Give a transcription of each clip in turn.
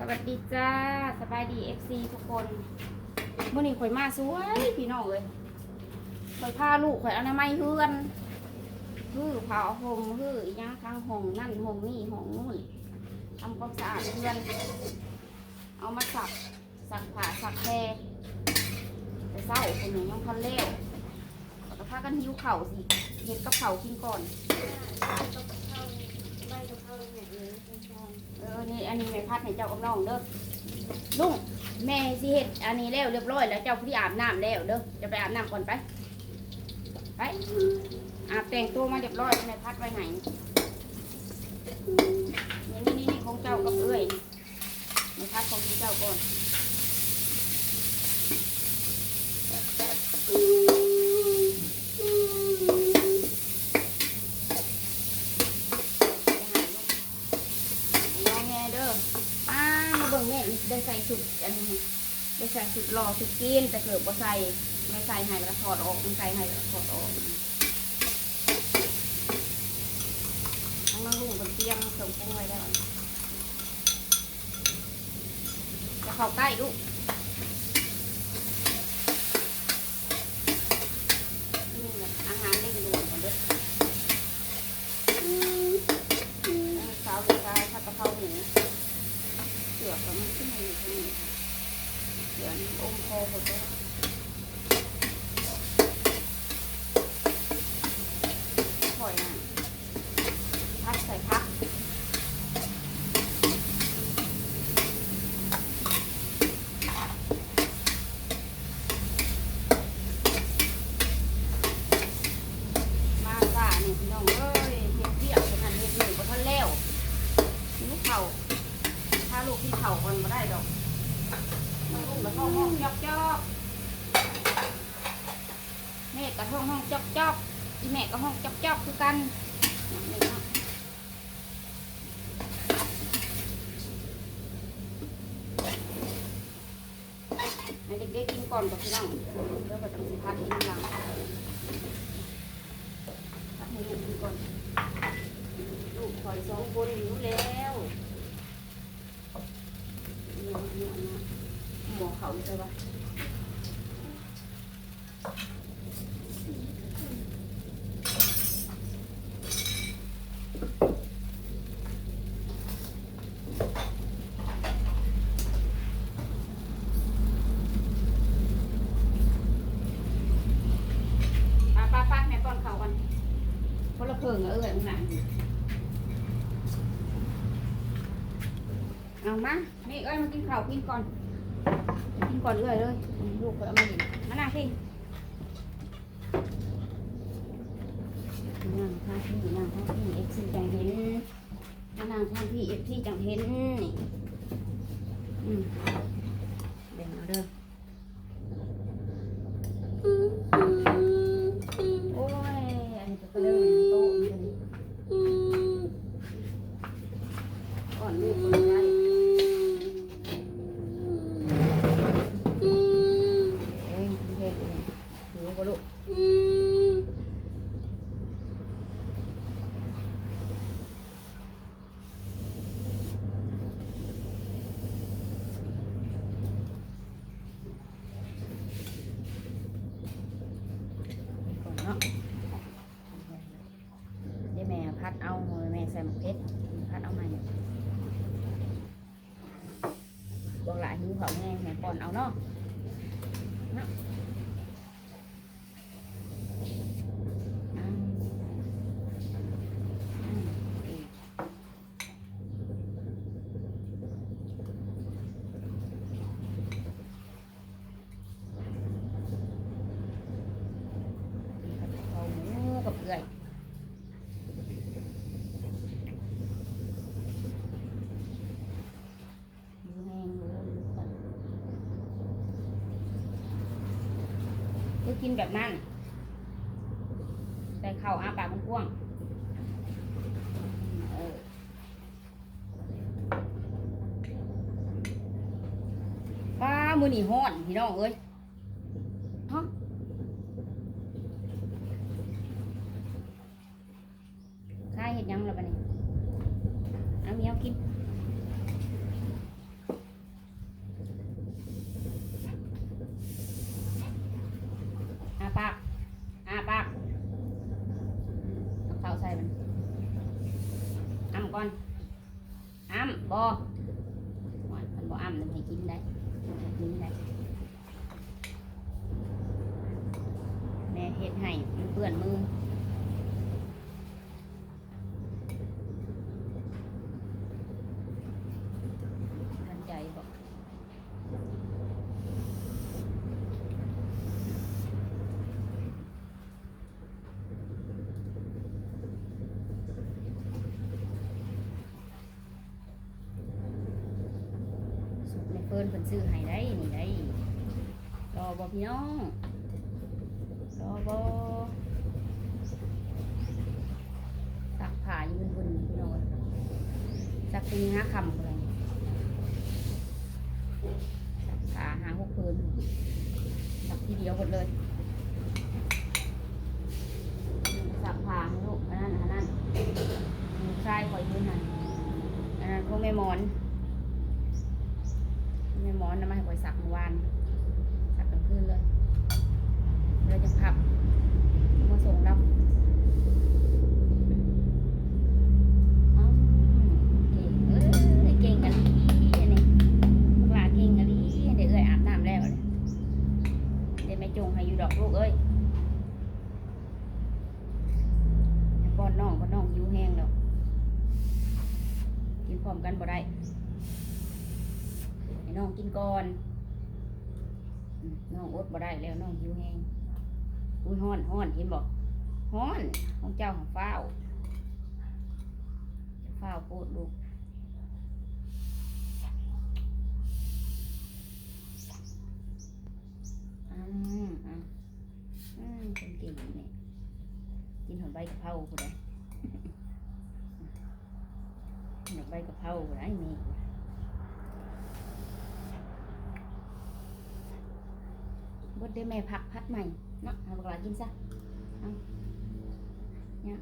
สวัสดีจ้าสบายดีเอฟซีทุกคนเมื่อนี้ข่อยมาสวยพี่น้องเลยข่อยพาลูกข่อยเอาน้ำไม้เฮือนฮือเผาห่มฮืออีหยังทางห้องนั่นห้องนี่ห้องนู่นทำความสะอาดเฮือน เอามาสักสักผ้าสักแพรแต่เศร้าคนหนึ่งยังพันเล้วก็พากันหิวเข่าสิเห็ดกับเข่ากินก่อน เออ นี่อันนี้แม่พัดให้เจ้ากับน้องเด้อลุงแม่สิเฮ็ดอันนี้แล้วเรียบร้อยแล้วเจ้าพี่อาบน้ำแล้วเด้อจะไปอาบน้ำก่อนไป ไป อาบแต่งตัวมาเรียบร้อยแม่พัดไว้ให้นี่นี่นี่ของเจ้ากับเอ้ยแม่พัดของเจ้าก่อนองแงเด้ออ่ามาเบิ่งแม่ได้ใส่ชุดอันนี้ได้ใส่ ชุดรอชุดกินแต่เกิดบ่ใส่ไม่ใส่ให้แล้วถอดออกไม่ใส่ให้แล้วถอดออกน้องน้องลุงบนเตรียมเครื่องปรุงไว้แล้วจะเข้าใกล้ลูกนี่แหละอาหารเร่งด่วนก่อนเด้อ สาวลูกชายผัดกะเพราหมูเสือกของมันขึ้นมาอยู่ที่นี่เสือนี่อมคอหมดเลยปล่อยนะพัดใส่พักมาซ่านี่พี่น้องเอ้ยเฮ็ดเบี้ยขนาดเฮ็ดหนึ่งบ่ทันแล้ว ลูกเข่าถ้าลูกที่เข่าคนมาได้ดอกลูกแล้วก็ห้องจอกจอกแม่ก็ห้องห้องจอกจอกอีแม่ ก็ห้องจอกจอกคือกันอย่างนี้เนาะให้เด็กๆกินก่อนกับพี่น้องเดี๋ยวก็ต้องสิพัดอีกหลังพัดให้ลูกกินก่อนลูกคอยสองคนอยู่แล้วหมอเขาใช่ปะป้าป้าป้าแม่ป้อนเขากันคนละเพิงอะเอ้ยมึงหนัง เอามานี่เอ้ยมากินข้าวกินก่อน กินก่อนเลยเลยลูกไปเอามาดิมานั่งสินั่งข้างพี่นั่งข้างพี่เอฟซีจังเห็นมานั่งข้างพี่เอฟซีจังเห็นนี่อืมเดี๋ยวเอาเด้อโอ้ยอันนี้ก็เริ่มโตมันก่อนลูกก่อนยาย เอ้ยเฮ็ดเลยหิวบ่ลูกก่อนเนาะเดี๋ยวแม่พัดเอาแม่ใส่หมกเพชรพัดเอาใหม่บอกหลานหิวเขาวแน่แม่ก่ อนเอาเนาะ อืมอืมอีกเอาหมูกับเกลือหมูแห้งหมูก่อนคือ กินแบบนั้น ใส่เข่าอาปากกว้างป้ามือนี่ฮ้อนพี่น้องเอ้ย ก่อนอ้ำบอมันบออ้ำมันให้กินได้กินได้แม่เห็ดให้มันเปื้อนมือ เฟิร์นเพิ่นซื้อให้ได้นี่ได้รอบ่พี่น้องรอบ่สักผ้ายู่บนพี่น้องสักปีห้าคำเลยสักผ้าหาหกเพิ่นสักทีเดียวหมดเลยสักผ้าลูกอันนั้นอันนั้นลูกชายคอยยืนให้อันนั้นพวกแม่หมอน อนนำมาให้ข่อยสักเมื่อวานสักกลางคืนเลยเราจะพับมาส่งเราอ๋อเก่งเอ้ยเก่งกันลีอันนี้พวกหลาเก่งกันลีเดี๋ยวเอ้ยอาบน้ำแล้วเลยเดี๋ยวแม่จงให้อยู่ดอกลูกเอ้ยอย่าป้อนน้องป้อนน้องหิวแห้งดอกกินพร้อมกันบ่ได้ ให้น้องกินก่อนอืมน้องอดบ่ได้แล้วน้องหิวแห้ง อุ้ยฮ้อนฮ้อนเห็นบอกฮ้อนของเจ้าของฟ้าวจะฟ้าโพดลูกอืมอะอืมคนเก่งเนี่ยกินหอมใบกะเพราคนใดกินหอมใบกะเพราคนใดนี่ บ ดได้แม่พักพัดใหม่เนาะเอาบักหลากินซะเอาเนี่ย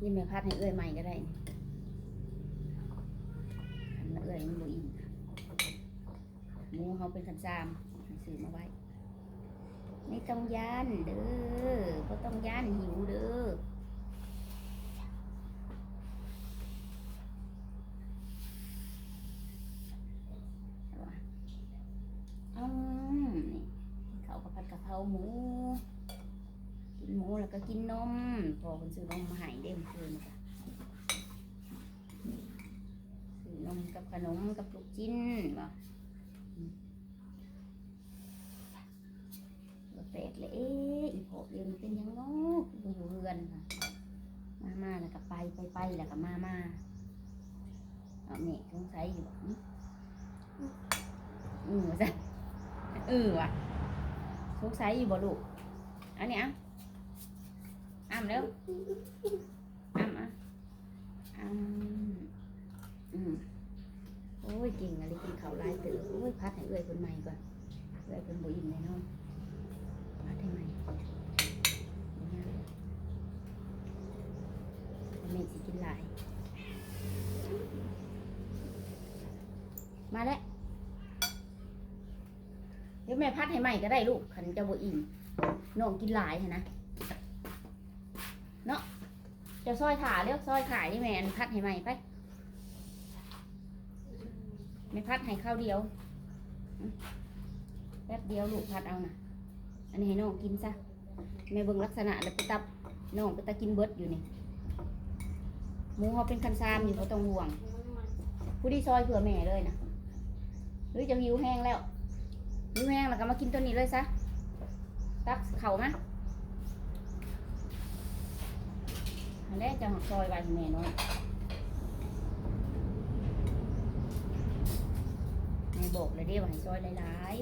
นี่แม่พัดให้เอื้อยใหม่ก็ได้นี่อันเอื้อยมันบ่อิ่มหมูเขาเป็นขันซามซื้อมาไว้ไม่ต้องย่านเด้อก็ต้องย่านหิวเด้อเอาวะ อืมนี่เขา วกับผัดกะเพราหมูกินหมูแล้วก็กินนมพอคนซื้อนมมาให้เด้มคืนจ้ะซื้อนมกับขนมกับลูกชิ้นบ่อืมบ่แตกเลยเอ๊ะอีพอเรียนเป็นยังงออยู่อยู่เรือนค่ะมามาแล้วก็ไปไปไปแล้วก็มามาเอาแม่สงสัยอยู่บ่อือืมว่าซั่นเออว่ะ สงสัยอยู่บ่ลูกอันนี้อะอ้ำเร็วอ้ำอะอ้ำอืมโอ้ยก่งอะไรกินข้าวหลายเต๋อโอ้ยพัดให้เอื้อยคนใหม่ก่อนเอื้อยคนบ่อิ่มแน่นอนพัดให้ใหม่บ่ยากแม่สิกินหลายมาแล้ว แม่พัดให้ใหม่ก็ได้ลูกขันจะบ่อิ่มน้องกินหลายนนะเนาะจะซอยขาเรียกซอยขายนี่แม่อันพัดให้ใหม่ไปแม่พัดให้ข้าวเดียวแป๊บเดียวลูกพัดเอานะอันนี้ให้น้องกินซะแม่เบิ่งลักษณะแล้วไปตับน้องไปตากินเบิดอยู่นี่หมูเขาเป็นคันซามอยู่เขาต้องห่วง ผู้ที่ซอยเผื่อแม่เลยนะหรือจะหิวแห้งแล้ว หิวแห้งแล้วก็มากินตัวนี้เลยซะ ตักเข่ามาอันแรกจะหักซอยให้แม่น้อยแม่บอกเลยเด้ว่าให้ซอยหลาย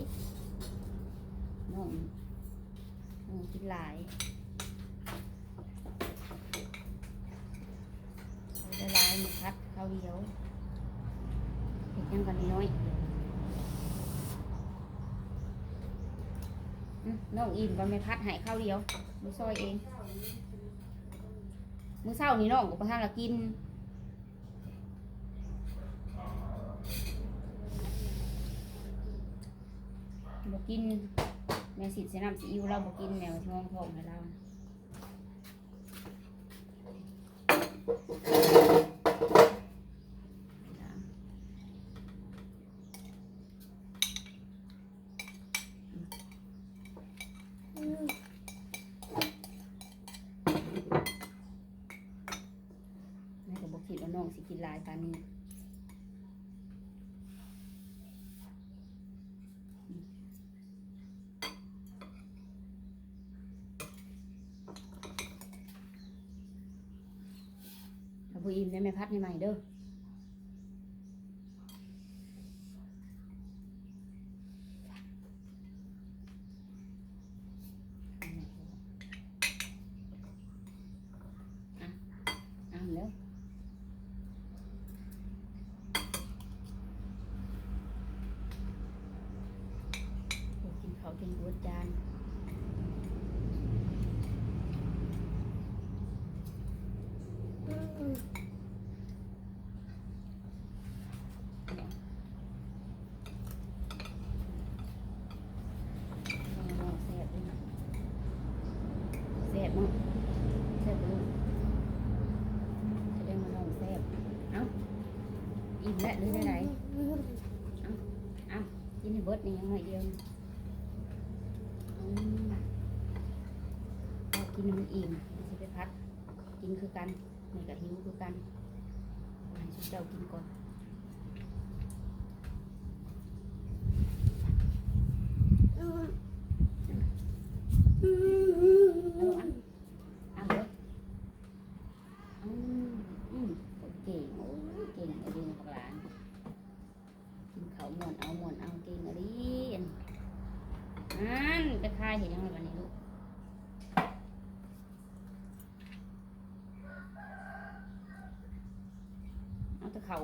ๆน้องน้องกินหลายซอยหลายๆมาพัดข้าวเดียวเห็ดยังกันน้อยๆ อืม น้องอิ่มก็ไม่พัดหายข้าวเดียวมือซอยเอง มือเศร้านี่น้องก็ประทานละกินบอกกินแม่สิทธิ์สนำซีอิวเราบอกกินแนวช่องทองให้เรา ให้กับบอกคิดว่า น้องสิกินลายปานนี้ถ้าผู้อิ่มได้แม่พัดให้ใหม่เด้อ อะเอาแล้วโอ้กินเขาวกินบัวจานเอาแซ่บด้วยนะแซ่บเนาะแซ่บเลยจะได้มาลองแซ่บเอ้าอิ่มแล้วหรือได้ไหนเอ้าเอ้ากิ นี่ยังหน่อยเดียวเอืมพอกินมันอิ่มสิไปพัดกินคือกันนี่กับหิวคือกันให้ชุดเจ้ากินก่อนอื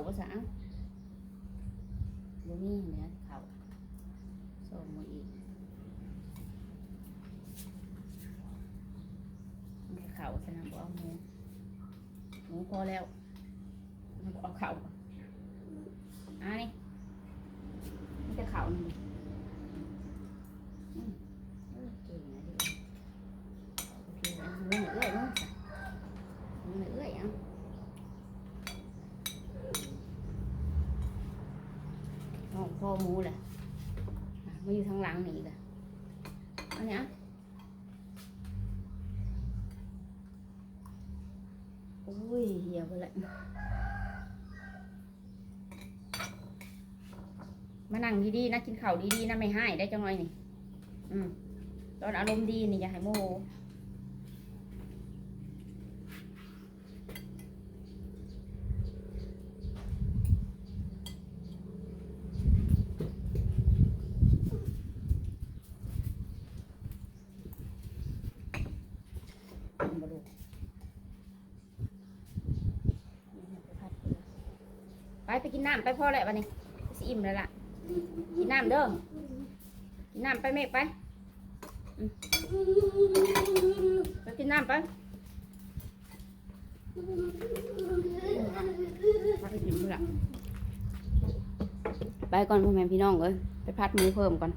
เอาแตะเข่าภาษาบ่มีเนี่ย มานั่งดีๆนะกินข้าวดีๆนะไม่ให้ได้จังเลยนี่ อืมตอนอารมณ์ดีนี่อย่าให้โมโหไปไปกินน้ำไปพ่อแหละวันนี้สิอิ่มแล้วล่ะ กินน้ำเด้อกินน้ำไปเมฆไปอืมไปกินน้ำไปพัดให้กินเพื่อไปก่อนพ่อแม่พี่น้องเอ้ยไปพัดหมูเพิ่มก่อน